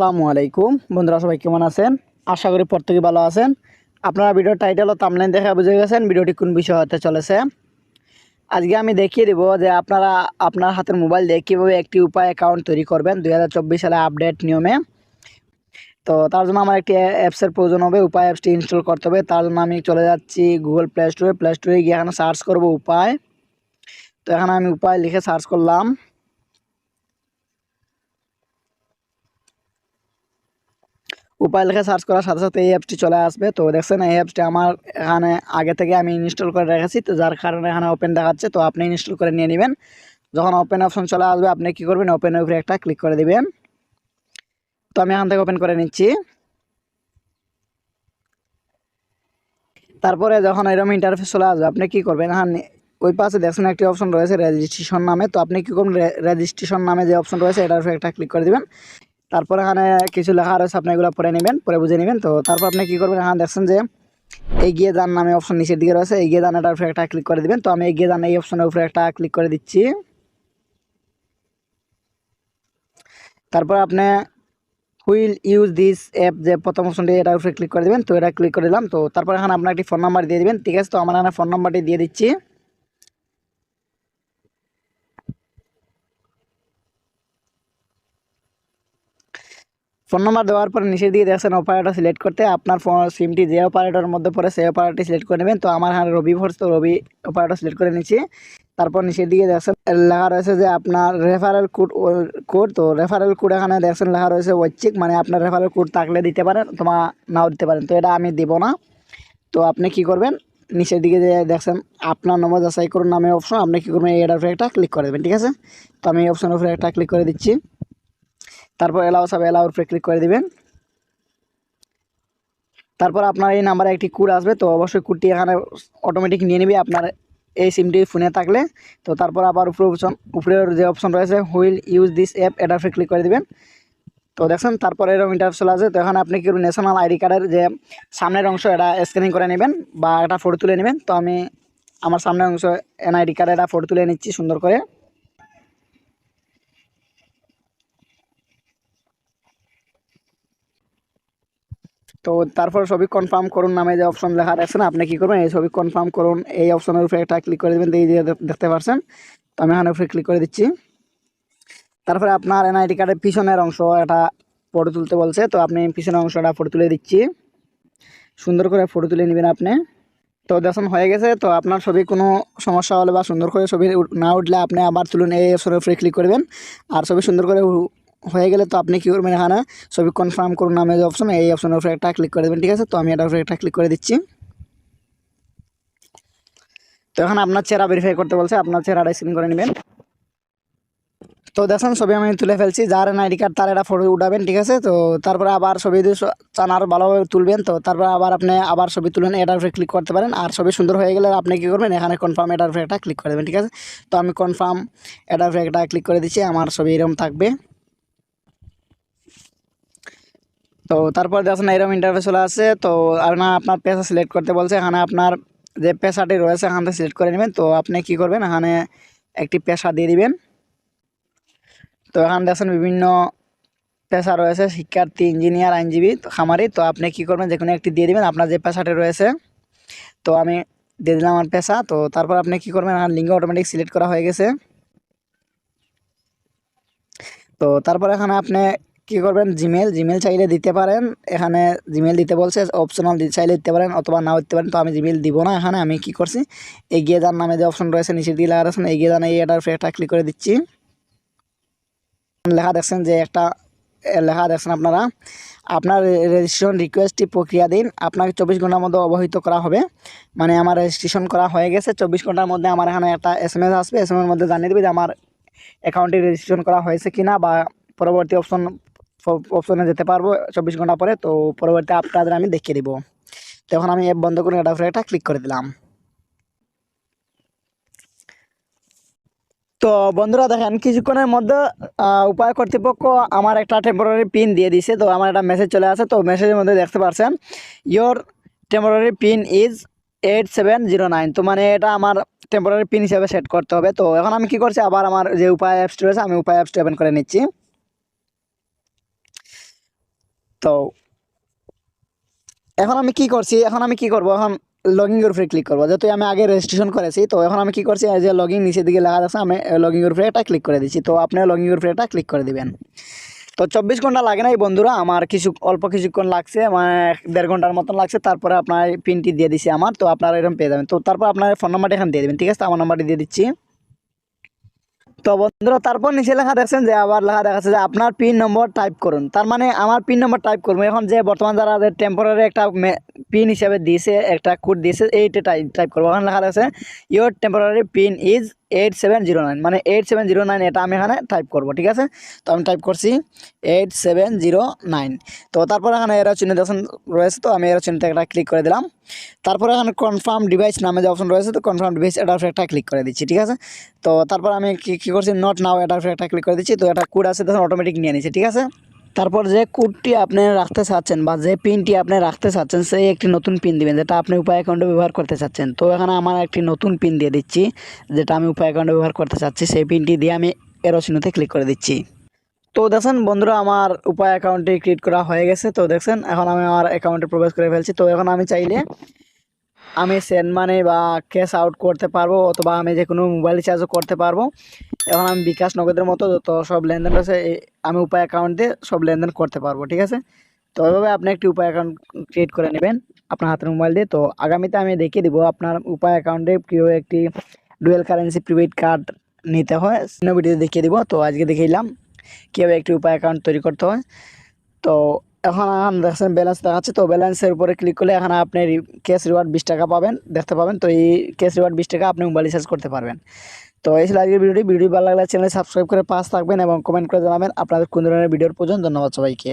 আসসালামু আলাইকুম। বন্ধুরা, সবাই কেমন আছেন? আশা করি প্রত্যেকে ভালো আছেন। আপনারা ভিডিওর টাইটেল ও থাম্বনেল দেখে বুঝে গেছেন ভিডিওটি কোন বিষয় হতে চলেছে। আজকে আমি দেখিয়ে দিব যে আপনারা আপনার হাতের মোবাইল দিয়ে কীভাবে একটি উপায় অ্যাকাউন্ট তৈরি করবেন দু হাজার চব্বিশ সালে আপডেট নিয়মে। তো তার জন্য আমার একটি অ্যাপসের প্রয়োজন হবে, উপায় অ্যাপসটি ইনস্টল করতে হবে। তার জন্য আমি চলে যাচ্ছি গুগল প্লে স্টোরে প্লে স্টোরে গিয়ে এখানে সার্চ করব উপায়। তো এখানে আমি উপায় লিখে সার্চ করলাম। উপায় লিখে সার্চ করার সাথে সাথে এই অ্যাপসটি চলে আসবে। তো দেখছেন, এই অ্যাপসটি আমার এখানে আগে থেকে আমি ইনস্টল করে রেখেছি। তো যার কারণে এখানে ওপেন দেখাচ্ছে। তো আপনি ইনস্টল করে নিয়ে নেবেন। যখন ওপেন অপশন চলে আসবে, আপনি কী করবেন? ওপেনের উপরে একটা ক্লিক করে দিবেন। তো আমি এখান থেকে ওপেন করে নিচ্ছি। তারপরে যখন এরকম ইন্টারফেস চলে আসবে, আপনি কী করবেন? এখানে ওই পাশে দেখছেন একটি অপশন রয়েছে রেজিস্ট্রেশন নামে। তো আপনি কী করবেন? রেজিস্ট্রেশন নামে যে অপশন রয়েছে, এটার উপরে একটা ক্লিক করে দিবেন। তারপর এখানে কিছু লেখা রয়েছে, আপনি এগুলো পড়ে নেবেন পরে বুঝে নেবেন। তো তারপর আপনি কী করবেন, এখানে দেখছেন যে এগিয়ে যান নামে অপশন নিচের দিকে রয়েছে, এগিয়ে যান, এটার উপরে একটা ক্লিক করে দিবেন। তো আমি এগিয়ে যান, এই অপশনের উপরে একটা ক্লিক করে দিচ্ছি। তারপর আপনি হুইল ইউজ দিস অ্যাপ যে প্রথম অপশনটি এটার উপরে ক্লিক করে দেবেন। তো এটা ক্লিক করে দিলাম। তো তারপর এখানে আপনার একটি ফোন নাম্বার দিয়ে দিবেন, ঠিক আছে? তো আমার এখানে ফোন নাম্বারটি দিয়ে দিচ্ছি। ফোন নাম্বার দেওয়ার পর নিচের দিকে দেখছেন অপারেটর সিলেক্ট করতে, আপনার ফোন সিমটি যে অপারেটরের মধ্যে পড়ে সেই অপারেটরটি সিলেক্ট করে নেবেন। তো আমার এখানে রবি ফোর্স তো রবি অপারেটর সিলেক্ট করে নিচ্ছি। তারপর নিচের দিকে দেখছেন, লেখা রয়েছে যে আপনার রেফারেল কোড কোড তো রেফারেল কোড এখানে দেখছেন লেখা রয়েছে ঐচ্ছিক মানে আপনার রেফারেল কোড থাকলে দিতে পারেন তোমা নাও দিতে পারেন। তো এটা আমি দিব না। তো আপনি কি করবেন, নিচের দিকে যে দেখছেন, আপনার নম্বর যাচাই করুন নামে অপশন আপনি কী করবেন এটার উপরে একটা ক্লিক করে দেবেন, ঠিক আছে? তো আমি এই অপশনের উপরে একটা ক্লিক করে দিচ্ছি। তারপর এলাও সব এলাওর উপরে ক্লিক করে দিবেন। তারপর আপনার এই নাম্বারে একটি কোড আসবে, তো অবশ্যই কোডটি এখানে অটোমেটিক নিয়ে নেবে আপনার এই সিমটি ফোনে থাকলে। তো তারপর আবার উপরে অপশন উপরের যে অপশন রয়েছে হুইল ইউজ দিস অ্যাপ এটার উপরে ক্লিক করে দিবেন। তো দেখছেন, তারপরে এরকম ইন্টারফেস চলে আসে, তো এখানে আপনি কি ন্যাশনাল আইডি কার্ডের যে সামনের অংশ, এটা স্ক্যানিং করে নেবেন বা একটা ফটো তুলে নেবেন। তো আমি আমার সামনের অংশ এনআইডি কার্ডে একটা ফটো তুলে নিচ্ছি সুন্দর করে। তো তারপর ছবি কনফার্ম করুন, নামে যে অপশন লেখা আছে না, আপনি কী করবেন? এই ছবি কনফার্ম করুন, এই অপশনের উপরে একটা ক্লিক করে দেবেন এই যে দেখতে পাচ্ছেন তো আমি এখানে উপরে ক্লিক করে দিচ্ছি। তারপরে আপনার এনআইডি কার্ডের পিছনের অংশ, এটা ফটো তুলতে বলছে, তো আপনি পিছনের অংশটা ফটো তুলে দিচ্ছি। সুন্দর করে ফটো তুলে নেবেন আপনি। তো দেখুন, হয়ে গেছে, তো আপনার ছবি কোনো সমস্যা হলে বা সুন্দর করে ছবি না উঠলে আপনি আবার তুলুন, এই অপশনের উপরে ক্লিক করবেন। আর ছবি সুন্দর করে হয়ে গেলে তো আপনি কী করবেন এখানে? ছবি কনফার্ম করুন নামে যে অপশন এই অপশনের উপরে একটা ক্লিক করে দেবেন, ঠিক আছে? তো আমি এটার উপরে একটা ক্লিক করে দিচ্ছি। তো এখন আপনার চেহারা ভেরিফাই করতে বলছে, আপনার চেহারাটা স্ক্রিন করে নেবেন। তো দেখেন, ছবি আমি তুলে ফেলছি, যার আইডি কার্ড তার এটা ফটো উঠাবেন, ঠিক আছে? তো তারপরে আবার ছবি চান আরও ভালোভাবে তুলবেন, তো তারপরে আবার আপনি আবার ছবি তুলেন, এটার উপরে ক্লিক করতে পারেন। আর ছবি সুন্দর হয়ে গেলে আপনি কী করবেন, এখানে কনফার্ম এটার উপরে একটা ক্লিক করে দেবেন, ঠিক আছে? তো আমি কনফার্ম এটার উপরে একটা ক্লিক করে দিচ্ছি, আমার ছবি এরকম থাকবে। তো তারপর দেখছেন এরকম ইন্টারফেস চলে আসে তো আপনার আপনার পেশা সিলেক্ট করতে বলছে, এখানে আপনার যে পেশাটি রয়েছে, এখান থেকে সিলেক্ট করে নেবেন। তো আপনি কি করবেন, এখানে একটি পেশা দিয়ে দিবেন। তো এখানে দেখছেন বিভিন্ন পেশা রয়েছে, শিক্ষার্থী ইঞ্জিনিয়ার আইনজীবী, খামারি। তো আপনি কি করবেন, যে কোনো একটি দিয়ে দিবেন, আপনার যে পেশাটি রয়েছে। তো আমি দিয়ে দিলাম আমার পেশা। তো তারপর আপনি কি করবেন আমার লিঙ্গ অটোমেটিক সিলেক্ট করা হয়ে গেছে। তো তারপর এখানে আপনি কি করবেন? জিমেল জিমেল চাইলে দিতে পারেন। এখানে জিমেল দিতে বলছে অপশনাল চাইলে দিতে পারেন অথবা নাও দিতে পারেন। তো আমি জিমেল দিব না এখানে, আমি কি করছি? এগিয়ে যান, নামে যে অপশন রয়েছে নিচের দিকে লেখা রয়েছে এগিয়ে যান, এই এটার একটা ক্লিক করে দিচ্ছি। লেখা দেখছেন যে একটা লেখা দেখছেন আপনারা। আপনার রেজিস্ট্রেশন রিকোয়েস্টটি প্রক্রিয়া দিন। আপনাকে চব্বিশ ঘণ্টার মধ্যে অবহিত করা হবে। মানে আমার রেজিস্ট্রেশন করা হয়ে গেছে। চব্বিশ ঘণ্টার মধ্যে আমার এখানে একটা এস এম এস আসবে। এস এম এর মধ্যে জানিয়ে দেবে যে আমার অ্যাকাউন্টটি রেজিস্ট্রেশন করা হয়েছে কিনা বা পরবর্তী অপশন অপশনে যেতে পারব চব্বিশ ঘণ্টা পরে, তো পরবর্তী আপনাদের আমি দেখিয়ে দিব। তখন আমি অ্যাপ বন্ধ করে উপরে একটা ক্লিক করে দিলাম। তো বন্ধুরা দেখেন, কিছুক্ষণের মধ্যে উপায় কর্তৃপক্ষ আমার একটা টেম্পোরারি পিন দিয়ে দিছে তো আমার একটা মেসেজ চলে আসে, তো মেসেজের মধ্যে দেখতে পারছেন your temporary pin is eight seven zero nine তো মানে এটা আমার টেম্পোরারি পিন হিসেবে সেট করতে হবে। তো এখন আমি কি করছি, আবার আমার যে উপায় অ্যাপসটি রয়েছে, আমি উপায় অ্যাপসটি ওপেন করে নিচ্ছি। তো, এখন আমি কি করছি? এখন আমি কি করব? এখন লগইন এর উপরে ক্লিক করব। যেহেতু আমি আগে রেজিস্ট্রেশন করেছি, তো এখন আমি কি করছি? যে লগইন নিচের দিকে লেখা আছে, আমি লগইন এর উপরে এটা ক্লিক করে দিচ্ছি। তো আপনি লগইন এর উপরে এটা ক্লিক করে দিবেন। তো চব্বিশ ঘণ্টা লাগে না এই বন্ধুরা, আমার কিছু, অল্প কিছুক্ষণ লাগছে মানে দেড় ঘণ্টার মতন লাগছে। তারপরে আপনার পিনটি দিয়ে দিছি আমার, তো আপনারা এরকম পেয়ে যাবেন। তো তারপর আপনার ফোন নাম্বারটা এখানে দিয়ে দেবেন, ঠিক আছে? আমার নাম্বারটি দিয়ে দিচ্ছি। তো বন্ধুরা, তারপর নিচে লেখা দেখছেন যে, আবার লেখা দেখাচ্ছে যে, আপনার পিন নম্বর টাইপ করুন। তার মানে আমার পিন নম্বর টাইপ করব। এখন যে বর্তমান যারা টেম্পোরারি একটা পিন হিসাবে দিয়েছে, একটা কোড দিয়েছে, এইটা টাইপ টাইপ করব। এখন লেখা দেখছে your temporary pin is eight seven zero nine মানে এইট সেভেন জিরো নাইন এটা আমি এখানে টাইপ করব, ঠিক আছে? তো আমি টাইপ করছি এইট সেভেন জিরো নাইন তো তারপর এখানে এরা দেখছেন রয়েছে, তো আমি এরা চিহ্নটা একটা ক্লিক করে দিলাম। তারপরে এখানে কনফার্ম ডিভাইস নামে যে অপশন রয়েছে, তো কনফার্ম ডিভাইস এটার একটা ক্লিক করে দিচ্ছি, ঠিক আছে? তো তারপর আমি কি, কী করছি? নট নাও এটার একটা ক্লিক করে দিচ্ছি, তো এটা কোড আছে তখন অটোমেটিক নিয়ে নিচ্ছে, ঠিক আছে? তারপর যে কোডটি আপনি রাখতে চাচ্ছেন বা যে পিনটি আপনি রাখতে চাচ্ছেন, সেই একটি নতুন পিন দিবেন, যেটা আপনি উপায় অ্যাকাউন্টে ব্যবহার করতে চাচ্ছেন। তো এখানে আমার একটি নতুন পিন দিয়ে দিচ্ছি, যেটা আমি উপায় অ্যাকাউন্টে ব্যবহার করতে চাচ্ছি, সেই পিনটি দিয়ে আমি এরোসিনোতে ক্লিক করে দিচ্ছি। তো দেখছেন বন্ধুরা, আমার উপায় অ্যাকাউন্টে ক্রিয়েট করা হয়ে গেছে। তো দেখছেন, এখন আমি আমার অ্যাকাউন্টে প্রবেশ করে ফেলছি। তো এখন আমি চাইলে আমি সেন্ড মানি বা ক্যাশ আউট করতে পারব অথবা আমি যে কোনো মোবাইল রিচার্জও করতে পারব। এখন আমি বিকাশ নগদের মতো যত সব লেনদেন রয়েছে আমি উপায় অ্যাকাউন্ট দিয়ে সব লেনদেন করতে পারব, ঠিক আছে? তো ওইভাবে আপনি একটি উপায় অ্যাকাউন্ট ক্রিয়েট করে নেবেন আপনার হাতের মোবাইল দিয়ে। তো আগামীতে আমি দেখিয়ে দিব আপনার উপায় অ্যাকাউন্টে কীভাবে একটি ডুয়েল কারেন্সি প্রিপেড কার্ড নিতে হয় ভিডিও দেখিয়ে দিব। তো আজকে দেখিলাম কীভাবে একটি উপায় অ্যাকাউন্ট তৈরি করতে হয়। তো এখন দেখছেন ব্যালেন্স দেখাচ্ছে। তো ব্যালেন্সের উপরে ক্লিক করলে এখানে আপনি ক্যাশ রিওয়ার্ড বিশ টাকা পাবেন, দেখতে পাবেন। তো এই ক্যাশ রিওয়ার্ড বিশ টাকা আপনি মোবাইল রিচার্জ করতে পারবেন। তো এই ছিল আজকের ভিডিওটি ভিডিও ভালো লাগলে চ্যানেল সাবস্ক্রাইব করে পাশ থাকবেন এবং কমেন্ট করে জানাবেন। আপনাদের কোন ধরনের ভিডিওর প্রয়োজন? ধন্যবাদ সবাইকে।